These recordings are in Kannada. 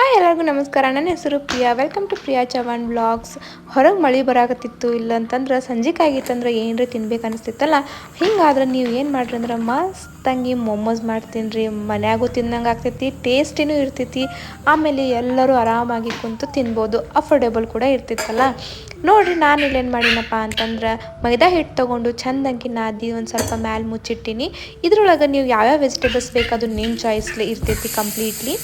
ಹಾಯ್, ಎಲ್ಲರಿಗೂ ನಮಸ್ಕಾರ. ನನ್ನ ಹೆಸರು Priya. Welcome to Priya Chavan blogs ಹೊರಗೆ ಮಳೆ ಬರಾಕತ್ತಿತ್ತು ಇಲ್ಲ ಅಂತಂದ್ರೆ ಸಂಜೆಗೆ ಆಗಿತ್ತಂದ್ರೆ ಏನರ ತಿನ್ಬೇಕು ಅನಿಸ್ತಿತ್ತಲ್ಲ? ಹಿಂಗಾದ್ರೆ ನೀವು ಏನು ಮಾಡ್ರಿ ಅಂದ್ರೆ ಮಸ್ತಂಗಿ ಮೊಮೋಸ್ ಮಾಡ್ತೀನಿ ರೀ ಮನ್ಯಾಗೂ ತಿನ್ನಂಗೆ ಆಗ್ತೈತಿ ಟೇಸ್ಟಿನೂ ಇರ್ತೈತಿ. ಆಮೇಲೆ ಎಲ್ಲರೂ ಆರಾಮಾಗಿ ಕುಂತು ತಿನ್ಬೋದು. ಅಫೋರ್ಡೆಬಲ್ ಕೂಡ ಇರ್ತಿತ್ತಲ್ಲ ನೋಡಿರಿ, ನಾನು ಇಲ್ಲೇನು ಮಾಡಿನಪ್ಪ ಅಂತಂದ್ರೆ ಮೈದಾ ಹಿಟ್ಟು ತೊಗೊಂಡು ಚಂದಂಗಿ ನಾದಿ ಒಂದು ಸ್ವಲ್ಪ ಮ್ಯಾಲೆ ಮುಚ್ಚಿಟ್ಟಿನಿ. ಇದ್ರೊಳಗೆ ನೀವು ಯಾವ್ಯಾವ ವೆಜಿಟೇಬಲ್ಸ್ ಬೇಕು ಅದು ನಿಮ್ಮ ಚಾಯ್ಸ್ಲಿ ಇರ್ತೈತಿ ಕಂಪ್ಲೀಟ್ಲಿ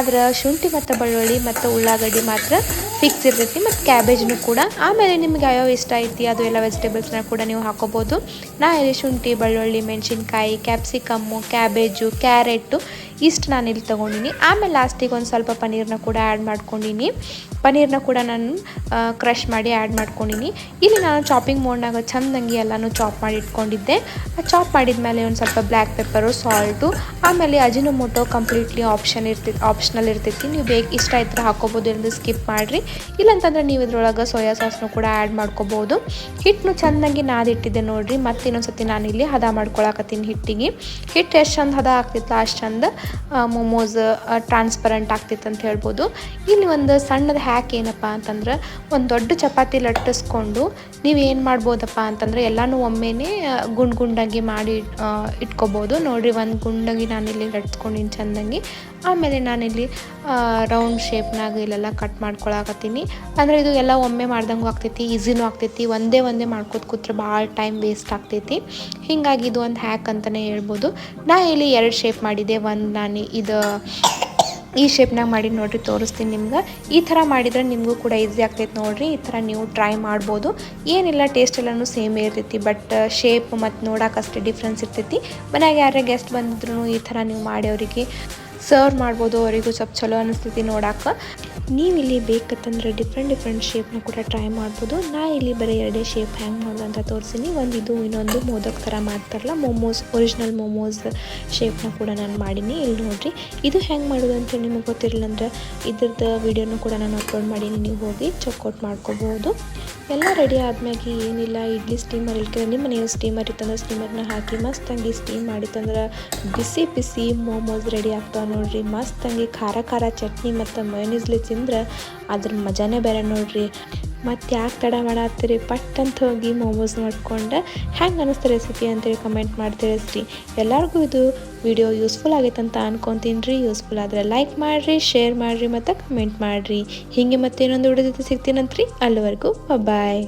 ಅದರ ಶುಂಠಿ ಮತ್ತು ಬೆಳ್ಳುಳ್ಳಿ ಮತ್ತು ಉಳ್ಳಾಗಡ್ಡಿ ಮಾತ್ರ ಫಿಕ್ಸ್ ಇರ್ತೈತಿ ಮತ್ತು ಕ್ಯಾಬೇಜ್ನು ಕೂಡ. ಆಮೇಲೆ ನಿಮ್ಗೆ ಯಾವ್ಯಾವ ಇಷ್ಟ ಐತಿ, ಅದು ಎಲ್ಲ ವೆಜಿಟೇಬಲ್ಸ್ನ ಕೂಡ ನೀವು ಹಾಕೋಬೋದು. ನಾ ಇಲ್ಲಿ ಶುಂಠಿ, ಬೆಳ್ಳುಳ್ಳಿ, ಮೆಣಸಿನ್ಕಾಯಿ ಕ್ಯಾಪ್ಸಿಕಮ್ಮು ಕ್ಯಾಬೇಜು ಕ್ಯಾರೆಟು ಇಷ್ಟು ನಾನು ಇಲ್ಲಿ ತೊಗೊಂಡಿನಿ. ಆಮೇಲೆ ಲಾಸ್ಟಿಗೆ ಒಂದು ಸ್ವಲ್ಪ ಪನ್ನೀರನ್ನ ಕೂಡ ಆ್ಯಡ್ ಮಾಡ್ಕೊಂಡಿನಿ. ಪನ್ನೀರನ್ನ ಕೂಡ ನಾನು ಕ್ರಷ್ ಮಾಡಿ ಆ್ಯಡ್ ಮಾಡ್ಕೊಂಡಿನಿ. ಇಲ್ಲಿ ನಾನು ಚಾಪಿಂಗ್ ಮೋಡ್ನಾಗ ಚಂದಂಗಿ ಎಲ್ಲನೂ ಚಾಪ್ ಮಾಡಿ ಇಟ್ಕೊಂಡಿದ್ದೆ. ಚಾಪ್ ಮಾಡಿದ ಮೇಲೆ ಒಂದು ಸ್ವಲ್ಪ ಬ್ಲ್ಯಾಕ್ ಪೆಪ್ಪರು ಸಾಲ್ಟು ಆಮೇಲೆ ಅಜಿನೋಮೋಟೊ ಕಂಪ್ಲೀಟ್ಲಿ ಆಪ್ಷನ್ ಇರ್ತಿ ಆಪ್ಷನಲ್ ಇರ್ತೈತಿ. ನೀವು ಬೇಗ ಇಷ್ಟ ಇದ್ರೆ ಹಾಕೋಬೋದು, ಇಲ್ಲಂದ್ರೆ ಸ್ಕಿಪ್ ಮಾಡಿರಿ. ಇಲ್ಲಂತಂದ್ರೆ ನೀವು ಇದ್ರೊಳಗೆ ಸೋಯಾ ಸಾಸ್ನು ಕೂಡ ಆ್ಯಡ್ ಮಾಡ್ಕೋಬೋದು. ಹಿಟ್ಟನ್ನು ಚಂದಂಗಿ ನಾದಿಟ್ಟಿದ್ದೆ ನೋಡಿರಿ ಮತ್ತೆ ಇನ್ನೊಂದ್ಸತಿ ನಾನು ಇಲ್ಲಿ ಹದ ಮಾಡ್ಕೊಳಕತ್ತೀನಿ ಹಿಟ್ಟಿಗೆ. ಹಿಟ್ಟು ಎಷ್ಟು ಚಂದ ಹದ ಆಗ್ತಿತ್ತು ಅಷ್ಟು ಚಂದ. ಮೊಮೋಸ್ ಟ್ರಾನ್ಸ್ಪರೆಂಟ್ ಆಗ್ತಿತ್ತು ಅಂತ ಹೇಳ್ಬೋದು. ಇಲ್ಲಿ ಒಂದು ಸಣ್ಣದ ಹ್ಯಾಕ್ ಏನಪ್ಪ ಅಂತಂದ್ರೆ, ಒಂದು ದೊಡ್ಡ ಚಪಾತಿ ಲಟ್ಟಿಸ್ಕೊಂಡು ನೀವು ಏನು ಮಾಡ್ಬೋದಪ್ಪ ಅಂತಂದ್ರೆ, ಎಲ್ಲನೂ ಒಮ್ಮೆನೆ ಗುಂಡು ಗುಂಡಾಗಿ ಮಾಡಿ ಇಟ್ಕೋಬೋದು. ನೋಡಿರಿ, ಒಂದು ಗುಂಡಾಗಿ ನಾನಿಲ್ಲಿ ಲಟ್ಸ್ಕೊಂಡಿನಿ ಚೆಂದಂಗೆ. ಆಮೇಲೆ ನಾನಿಲ್ಲಿ ರೌಂಡ್ ಶೇಪ್ನಾಗ ಇಲ್ಲೆಲ್ಲ ಕಟ್ ಮಾಡ್ಕೊಳಕತ್ತೀನಿ. ಅಂದರೆ ಇದು ಎಲ್ಲ ಒಮ್ಮೆ ಮಾಡ್ದಂಗೂ ಆಗ್ತೈತಿ ಈಸಿನೂ ಆಗ್ತೈತಿ. ಒಂದೇ ಒಂದೇ ಮಾಡ್ಕೋತ ಕೂತ್ರೆ ಭಾಳ ಟೈಮ್ ವೇಸ್ಟ್ ಆಗ್ತೈತಿ. ಹೀಗಾಗಿ ಇದು ಒಂದು ಹ್ಯಾಕ್ ಅಂತಲೇ ಹೇಳ್ಬೋದು. ನಾ ಇಲ್ಲಿ ಎರಡು ಶೇಪ್ ಮಾಡಿದೆ. ಒಂದು ನಾನು ಇದು ಈ ಶೇಪ್ನಾಗ ಮಾಡಿ ನೋಡಿರಿ, ತೋರಿಸ್ತೀನಿ ನಿಮ್ಗೆ. ಈ ಥರ ಮಾಡಿದ್ರೆ ನಿಮಗೂ ಕೂಡ ಈಸಿ ಆಗ್ತೈತೆ ನೋಡಿರಿ. ಈ ಥರ ನೀವು ಟ್ರೈ ಮಾಡ್ಬೋದು. ಏನಿಲ್ಲ ಟೇಸ್ಟ್ ಎಲ್ಲನೂ ಸೇಮ್ ಇರ್ತೈತಿ ಬಟ್ ಶೇಪ್ ಮತ್ತು ನೋಡೋಕೆ ಅಷ್ಟೇ ಡಿಫ್ರೆನ್ಸ್ ಇರ್ತೈತಿ. ಮನೆಯಾಗ ಯಾರೇ ಗೆಸ್ಟ್ ಬಂದಿದ್ರು ಈ ಥರ ನೀವು ಮಾಡಿ ಅವರಿಗೆ ಸರ್ವ್ ಮಾಡ್ಬೋದು, ಅವರಿಗೂ ಸ್ವಲ್ಪ ಚಲೋ ಅನಿಸ್ತೈತಿ ನೋಡೋಕೆ. ನೀವು ಇಲ್ಲಿ ಬೇಕಂತಂದ್ರೆ ಡಿಫ್ರೆಂಟ್ ಡಿಫ್ರೆಂಟ್ ಶೇಪ್ನ ಕೂಡ ಟ್ರೈ ಮಾಡ್ಬೋದು. ನಾ ಇಲ್ಲಿ ಬರೀ ಎರಡೇ ಶೇಪ್ ಹ್ಯಾಂಗ್ ಮಾಡೋದು ಅಂತ ತೋರಿಸ್ತೀನಿ ಒಂದು ಇದು, ಇನ್ನೊಂದು ಮೋದಕ್ ಥರ ಮಾಡ್ತಾರಲ್ಲ ಮೊಮೋಸ್ ಒರಿಜಿನಲ್ ಮೋಮೋಸ್ ಶೇಪ್ನ ಕೂಡ ನಾನು ಮಾಡೀನಿ. ಇಲ್ಲಿ ನೋಡಿರಿ, ಇದು ಹೆಂಗೆ ಮಾಡೋದು ಅಂತ ನಿಮಗೆ ಗೊತ್ತಿರಲಿಲ್ಲ ಅಂದ್ರೆ ಇದ್ರದ್ದು ವೀಡಿಯೋನು ಕೂಡ ನಾನು ಅಪ್ಲೋಡ್ ಮಾಡೀನಿ. ನೀವು ಹೋಗಿ ಚೆಕ್ಔಟ್ ಮಾಡ್ಕೋಬೋದು. ಎಲ್ಲ ರೆಡಿ ಆದ್ಮ್ಯಾಗೆ ಏನಿಲ್ಲ, ಇಡ್ಲಿ ಸ್ಟೀಮರ್ ಇಲ್ಕಿದ್ರೆ ನಿಮ್ಮ ಮನೆಯ ಸ್ಟೀಮರ್ ಇತ್ತಂದ್ರೆ ಸ್ಟೀಮರ್ನ ಹಾಕಿ ಮಸ್ತಂಗಿ ಸ್ಟೀಮ್ ಮಾಡಿತ್ತಂದ್ರೆ ಬಿಸಿ ಬಿಸಿ ಮೋಮೋಸ್ ರೆಡಿ ಆಗ್ತಾವೆ ನೋಡಿರಿ. ಮಸ್ತಂಗಿ ಖಾರ ಖಾರ ಚಟ್ನಿ ಮತ್ತು ಮಯೋನೀಸ್ಲಿ ತಿಂದ್ರೆ ಅದ್ರ ಮಜಾನೇ ಬೇರೆ ನೋಡಿರಿ. ಮತ್ತು ಯಾಕೆ ತಡ ಮಾಡಾತ್ತೀರಿ? ಪಟ್ ಅಂತ ಹೋಗಿ ಮೋಮೋಸ್ ಮಾಡ್ಕೊಂಡು ಹೆಂಗೆ ಅನ್ನಿಸ್ತು ರೆಸಿಪಿ ಅಂತೇಳಿ ಕಮೆಂಟ್ ಮಾಡಿ ತಿಳಿಸ್ರಿ ಎಲ್ಲರಿಗೂ ಇದು ವಿಡಿಯೋ ಯೂಸ್ಫುಲ್ ಆಗೈತೆ ಅಂತ ಅನ್ಕೊತೀನಿ ರೀ ಯೂಸ್ಫುಲ್ ಆದರೆ ಲೈಕ್ ಮಾಡಿರಿ ಶೇರ್ ಮಾಡಿರಿ ಮತ್ತು ಕಮೆಂಟ್ ಮಾಡಿರಿ. ಹೀಗೆ ಮತ್ತೇನೊಂದು ವಿಡಿಯೋ ಜೊತೆ ಸಿಗ್ತೀನಂತ್ರಿ? ಅಲ್ಲಿವರೆಗೂ ಬಾಯ್